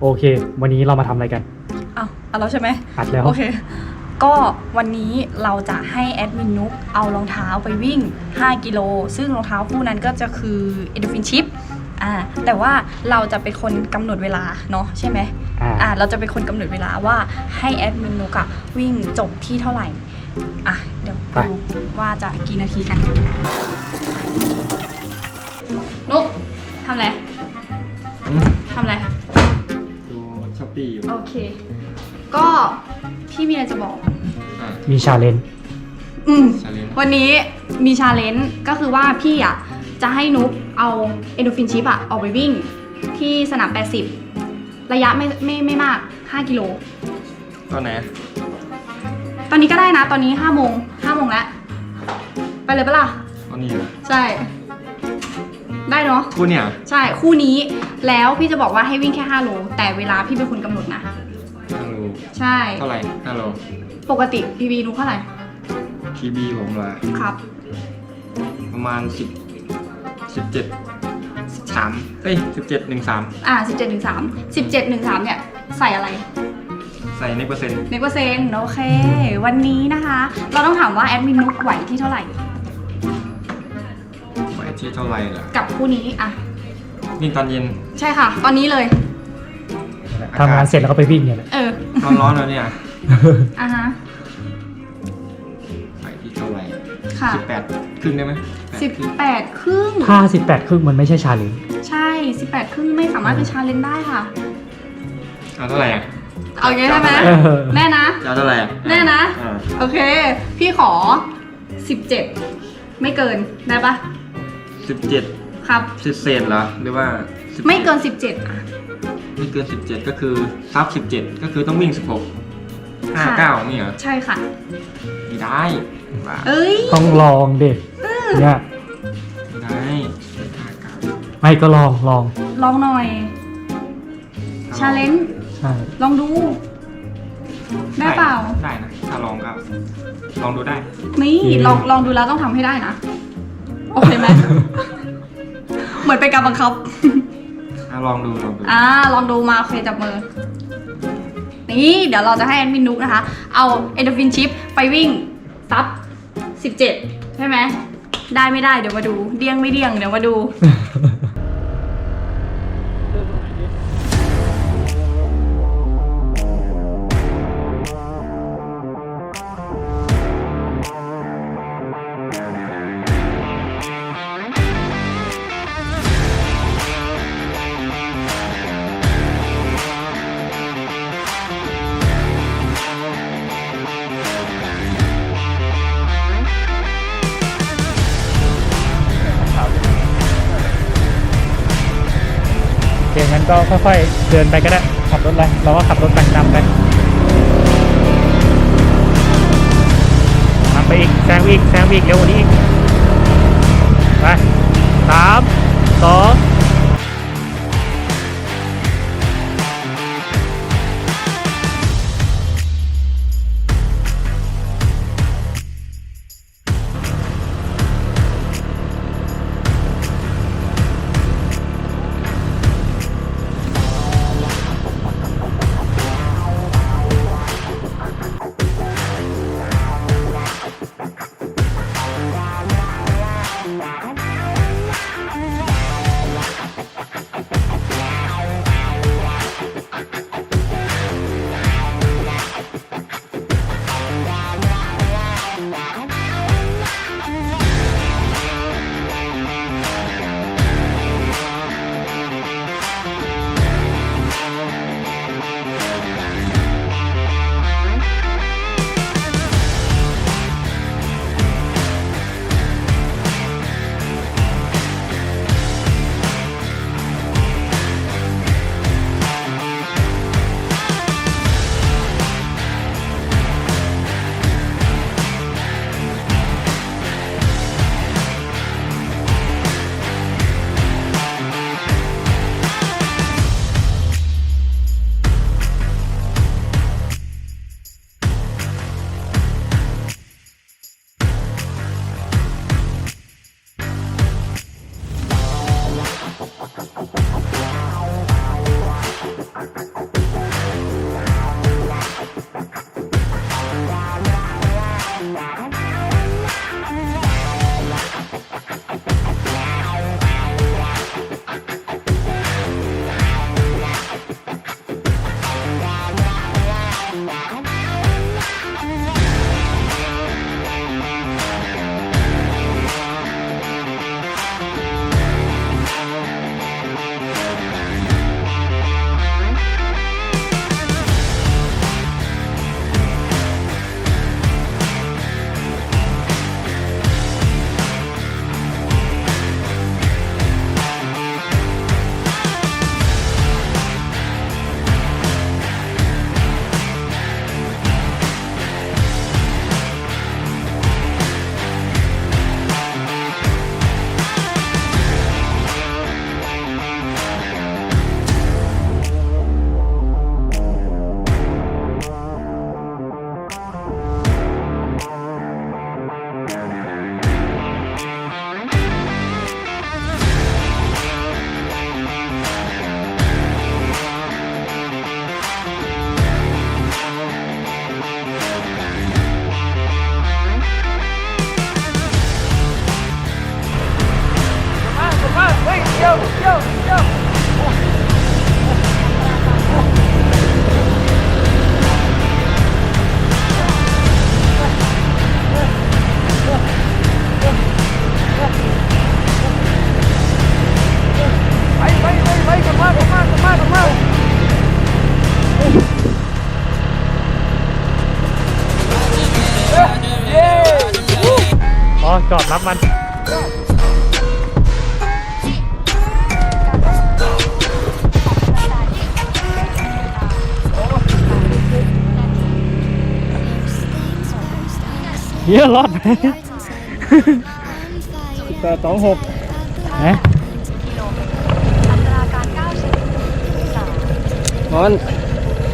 โอเค วันนี้เรามาทำอะไรกันเอาเอาแล้วใช่ไหมอัดแล้ว โอเค ก็วันนี้เราจะให้แอดมินนุกเอารองเท้าไปวิ่ง 5 กิโล ซึ่งรองเท้าคู่นั้นก็จะคือ e d o p h i n Chip อ่าแต่ว่าเราจะเป็นคนกำหนดเวลาเนาะใช่ไหมอ่า อ่าเราจะเป็นคนกำหนดเวลาว่าให้แอดมินนุกอะวิ่งจบที่เท่าไหร่อะเดี๋ยวไป ดูว่าจะกี่นาทีกันนุ พี่มีอะไรจะบอก อะมีชาเลนจ์อืม ชาเลนจ์วันนี้มีชาเลนจ์ก็คือว่าพี่อะ จะให้นุกเอาเอนโดฟินชิปอะ ออกไปวิ่ง ที่สนาม 80 ระยะไม่ไม่ไม่มาก 5 กิโล ตอนไหนตอนนี้ก็ได้นะ ตอนนี้5โมง5โมงแล้ว ไปเลยปะล่ะ ตอนนี้เหรอใช่ ได้เนาะคู่เนี่ย ใช่ คู่นี้แล้วพี่จะบอกว่าให้วิ่งแค่ 5 โล แต่เวลาพี่เป็นคนกำหนดนะฮัลโหล ใช่ เท่าไหร่ฮัลโหลปกติพีบีนุกเท่าไหร่พีบีผมเหรอครับประมาณสิบสิบเจ็ดสามเอ้ยสิบเจ็ดหนึ่งสามอ่า17 1 3 17 1 3เนี่ย ใส่อะไร ใส่ในเปอร์เซ็นต์ในเปอร์เซ็นต์โอเค วันนี้นะคะ เราต้องถามว่าแอดมินนุกไหวที่เท่าไหร่ ไว้ที่เท่าไหร่ล่ะกับคู่นี้อะ วิ่งตอนเย็นใช่ค่ะ ตอนนี้เลยทำงานเสร็จแล้วก็ไปวิ่งเนี่ยแหละ เออ ร้อนร้อนๆแล้วเนี่ยอะฮะไว้ที่เท่าไหร่ค่ะ สิบแปดครึ่งได้ไหมสิบแปดครึ่ง ถ้า 18 ครึ่งมันไม่ใช่ชาเลนจ์ใช่สิบแปดครึ่งไม่สามารถเป็นชาเลนจ์ได้ค่ะ เอาเท่าไหร่อะ เอาอย่างงี้ได้ไหมเออแน่นะ จะเอาเท่าไหร่อะแน่นะ อ่าโอเค พี่ขอสิบเจ็ดไม่เกินได้ปะสิบเจ็ดครับเศษเศษๆเหรอ หรือว่า17ไม่เกินสิบเจ็ดอะ ไม่เกินสิบเจ็ดก็คือซับสิบเจ็ดก็คือต้องวิ่งสิบหกห้าค่ะเก้านี่เหรอใช่ค่ะ ไม่ได้บ้าเอ้ย ต้องลองดิเนี่ยไม่ได้ห้าเก้าไม่ก็ลองลองลองหน่อยชาเลนจ์ใช่ลองดู ได้เปล่า ได้นะ ถ้าลองก็ลองดูได้ นี่ลองลองดูแล้วต้องทำให้ได้นะ โอเคไหม เหมือนเป็นการบังคับ ถ้าลองดูลองดูอ่าลองดูมาโอเคจับมือ นี่เดี๋ยวเราจะให้แอดมินนุกนะคะ เอาเอ d ดฟินชิปไปวิ่งซับ 17 ใช่ไหม ได้ไม่ได้เดี๋ยวมาดู เดี้ยงไม่เดี้ยงเดี๋ยวมาดู ก็ค่อยๆเดินไปก็ได้ขับรถไปเราก็ขับรถไปนำไปทำไปอีกแซงอีกแซงอีกเร็วกว่านี้อีกไปสามสอง รับมันเฮียรอดไหมแปดสองหกนะกิโลเมตรอัตราการก้าวเฉลี่ยสามนอน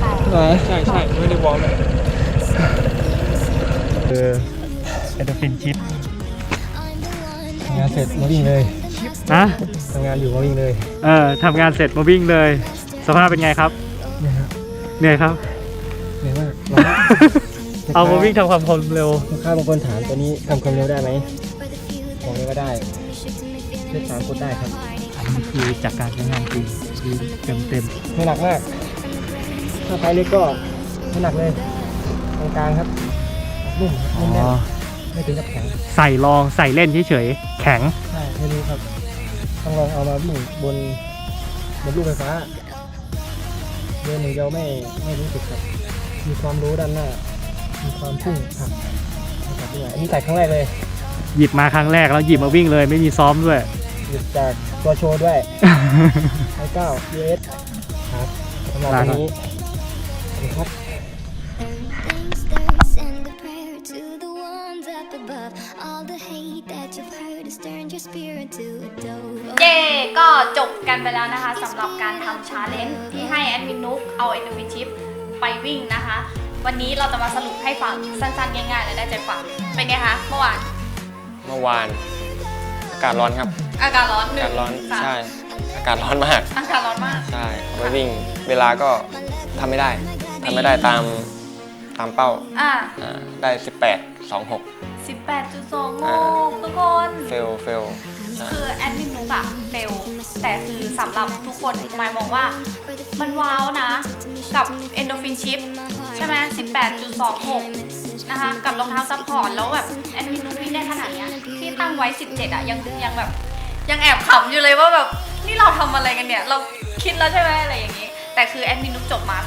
แปดไหนใช่ใช่ไม่ได้วอร์มเลยเออเอดฟินชิปงานเสร็จมาวิ่งเลยนะทำงานอยู่มาวิ่งเลยเออทำงานเสร็จมาวิ่งเลย สภาพเป็นไงครับเนี่ยครับเหนื่อยครับ เหนื่อยมากร้อนเอามาวิ่งทำความเร็วลูกค้าบางคนถามตัวนี้ทำความเร็วได้ไหมบอกเลยว่าได้เลือกสามคนได้ครับอันนี้คือจากการใช้งานจริงคือเต็มเต็มไม่หนักมาก ถ้าไฟเล็กก็ไม่หนักเลยตรงกลางครับนุ่มๆอ๋นุ่มแน่นอไม่ถึงกับแข็งใส่ลองใส่เล่นเฉยๆแข็ง ใช่ไม่รู้ครับ ต้องลองเอามาวิ่งบนบนลูกไฟฟ้าเดินหนึ่างเดียวไม่ไม่รู้สึกครับ มีความรู้ด้านหน้า มีความพุ่งผลักนะครับด้วยอันนี้แต่ครั้งแรกเลย หยิบมาครั้งแรกแล้วหยิบมาวิ่งเลย ไม่มีซ้อมด้วย หยุดจากตัวโชว์ด้วยไอเก้า US ครับสำหรับวันนี้สวัสดีครับ เย่ก็จบกันไปแล้วนะคะสำหรับการทำชาเลนจ์ที่ให้แอดมินนุกเอาเอ็นฟินชิปไปวิ่งนะคะ วันนี้เราจะมาสรุปให้ฟังสั้นๆ ง่ายๆและได้ใจความเป็นไงคะเมื่อวานเมื่อวาน อากาศร้อนครับ อากาศร้อนหอานึ่กางศร้อนค่ะใช่ อากาศร้อนมาก อากาศร้อนมาก ใช่เอาไปวิ่งเวลาก็ทำไม่ได้ทำไม่ได้ตามตามเป้าอ่า อ่าได้ 18 26 18.2โมอ่างทุกคน เฟลเฟลใช่คือแอดมินนุกอะเฟลแต่คือสำหรับทุกคนหมายมองว่า มันว้าวนะ กับ endorphin chip ใช่ไหม18.26 นะคะ กับรองเท้าซัพพอร์ตแล้วแบบแอดมินนุกวิ่งได้ขนาดเนี้ยที่ตั้งไว้ 17อะยังยังแบบ ยังแอบขำอยู่เลยว่าแบบนี่เราทำอะไรกันเนี่ย เราคิดแล้วใช่ไหมอะไรอย่างนี้ แต่คือแอดมินนุกจบมา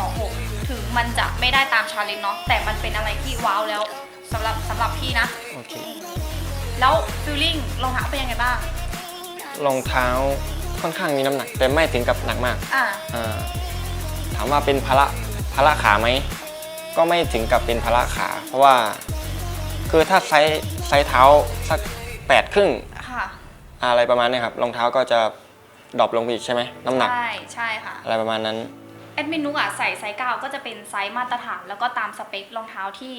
18.26 ถึงมันจะไม่ได้ตามชาเลนจ์เนาะแต่มันเป็นอะไรที่ว้าวแล้ว สำหรับสำหรับพี่นะ โอเคแล้วฟิลลิ่งรองเท้าเป็นยังไงบ้าง รองเท้าค่อนข้างมีน้ำหนัก แต่ไม่ถึงกับหนักมากอ่าอ่าถามว่าเป็นภาระภาระขาไหมก็ไม่ถึงกับเป็นภาระขา เพราะว่า คือถ้าไซส์ไซส์เท้าสักแปดครึ่งค่ะอะไรประมาณเนี้ครับรองเท้าก็จะดรอปลงไปอีกใช่ไหมน้ำหนัก ใช่ใช่ค่ะ อะไรประมาณนั้น แอดมินนุกอะใส่ไซส์เก้าก็จะเป็นไซส์มาตรฐาน แล้วก็ตามสเปครองเท้าที่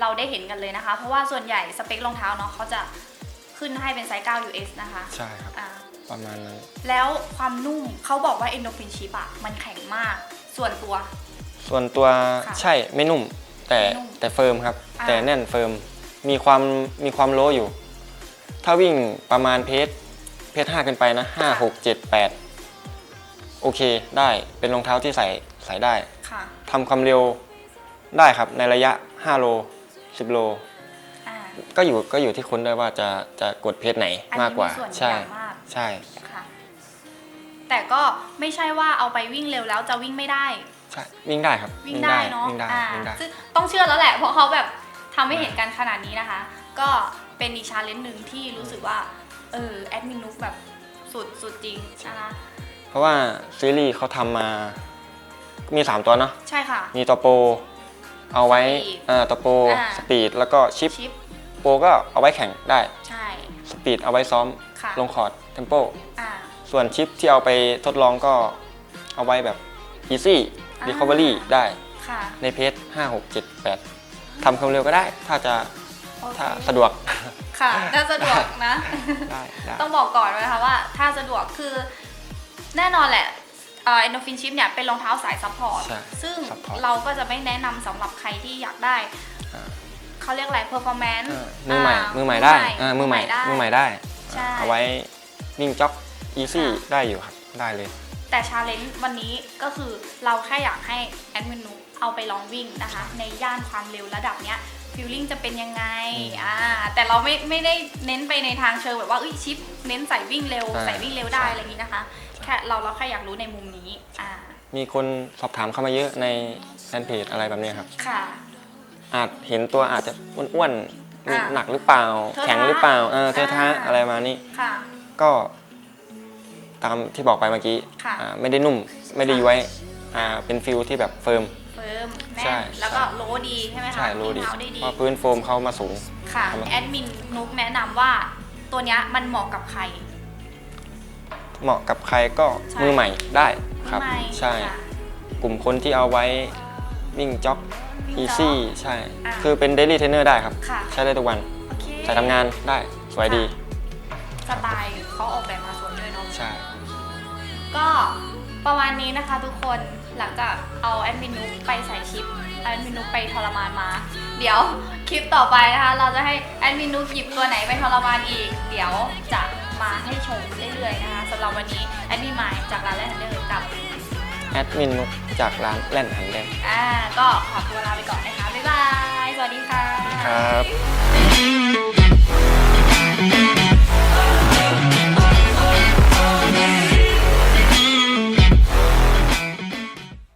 เราได้เห็นกันเลยนะคะ เพราะว่าส่วนใหญ่สเปครองเท้าเนาะเขาจะขึ้นให้เป็นไซส์ 9 US นะคะใช่ครับ อ่าประมาณนั้น แล้วความนุ่มเขาบอกว่า endorphin chip อะมันแข็งมาก ส่วนตัว ส่วนตัวค่ะใช่ไม่นุ่ม แต่ไม่นุ่มแต่เฟิร์มครับ อ่า แต่แน่นเฟิร์มมีความมีความโลอยู่ ถ้าวิ่งประมาณเพจเพจห้าขึ้นไปนะห้าหกเจ็ดแปดโอเคได้เป็นรองเท้าที่ใส่ใส่ได้ค่ะ ทำความเร็วได้ครับในระยะ 5 โล 10 โล อ่าก็อยู่ก็อยู่ที่คนด้วยว่าจะจะกดเพจไหนอันนี้มากกว่ามีส่วนใช่อย่างมากใช่ ค่ะ แต่ก็ไม่ใช่ว่าเอาไปวิ่งเร็วแล้วจะวิ่งไม่ได้ ใช่วิ่งได้ครับวิ่งได้เนาะวิ่งได้อ่าวิ่งได้ ซึ่งต้องเชื่อแล้วแหละ เพราะเขาแบบทำให้เห็นกันขนาดนี้นะคะ ก็เป็นอีกชาเลนจ์หนึ่งที่รู้สึกว่า เออ แอดมินนุกแบบสุดสุดจริงนะคะ เพราะว่าซีรีส์เขาทำมา มี 3 ตัวเนาะ ใช่ค่ะ มีตัวโปร เอาไว้สปีดเอ่อตัวโปรอ่า สปีดแล้วก็ชิปชิป โปรก็เอาไว้แข่งได้ใช่ สปีดเอาไว้ซ้อมค่ะ ลงคอร์ดเทมโปอ่า ส่วนชิปที่เอาไปทดลองก็เอาไว้แบบ easy อ่า recovery ได้ค่ะในเพจ5 6 7 8ทำความเร็วก็ได้ ถ้าจะโอเคถ้าสะดวก ค่ะถ้าสะดวกนะ ได้ได้ ต้องบอกก่อนนะคะว่าถ้าสะดวกคือแน่นอนแหละ เอ็นโดฟินชิปเนี่ยเป็นรองเท้าสายซัพพอร์ต ใช่ซึ่ง support เราก็จะไม่แนะนำสำหรับใครที่อยากได้ อ่า เขาเรียกอะไร performance เออมือใหม่ามือใหม่ได้อ่ามือใหม่ได้มือใหม่ได้ใช่เอาไว้วิ่งจ็อก easy ค่ะ ได้อยู่ครับ ได้เลย แต่ชาเลนจ์วันนี้ก็คือเราแค่อยากให้แอดมินนุเอาไปลองวิ่งนะคะ ในย่านความเร็วระดับเนี้ยฟิลลิ่งจะเป็นยังไงอ่าแต่เราไม่ไม่ได้เน้นไปในทางเชิงแบบว่าเอ้ยชิปเน้นใส่วิ่งเร็วใช่ใส่วิ่งเร็วได้ใช่อะไรอย่างนี้นะคะ แค่เราเราแค่อยากรู้ในมุมนี้อ่ามีคนสอบถามเข้ามาเยอะในแฟนเพจอะไรแบบเนี้ยครับ ค่ะ อาจเห็นตัวอาจจะอ้วนๆมีอ่าหนักหรือเปล่า เทอะทะแข็งหรือเปล่าเออเทอะทะอ่า อะไรมานี่ค่ะ ก็ตามที่บอกไปเมื่อกี้ค่ะ อ่าไม่ได้นุ่มไม่ได้ย้วยอ่าเป็นฟิลที่แบบเฟิร์ม เฟิร์มแน่ใช่ นแล้วก็โลดีใช่ไหมคะใช่รู้ดีวิ่งเท้าได้ดี เพราะพื้นโฟมเขามาสูง ค่ะทำไมแอดมินนุกแนะนำว่าตัวเนี้ยมันเหมาะกับใคร เหมาะกับใครก็ใช่มือใหม่ได้ครับไม่ใช่ ค่ะกลุ่มคนที่เอาไว้วิ่งจ็อกวิ่งอีจ็อกซี่ใช่ อ่าคือเป็นเดลี่เทรนเนอร์ได้ครับ ค่ะ ใช้ได้ทุกวันโอเค ใส่ทำงานได้สวยดีสไตล์เขาออกแบบมาสวยด้วยเนาะ ใช่ ก็ประมาณนี้นะคะทุกคนหลังจากเอาแอดมินนุกไปใส่ชิปแอดมินนุกไปทรมานมา เดี๋ยวคลิปต่อไปนะคะ เราจะให้แอดมินนุกหยิบตัวไหนไปทรมานอีก เดี๋ยวจะ มาให้ชมเรื่อยๆนะคะสำหรับวันนี้แอดมินมายจากร้านแรกเดอร์กับแอดมินนุกจากร้านแล่นหันแดงอ่าก็ขอตัวลาไปก่อนนะคะ บ๊ายบาย สวัสดีค่ะ ครับ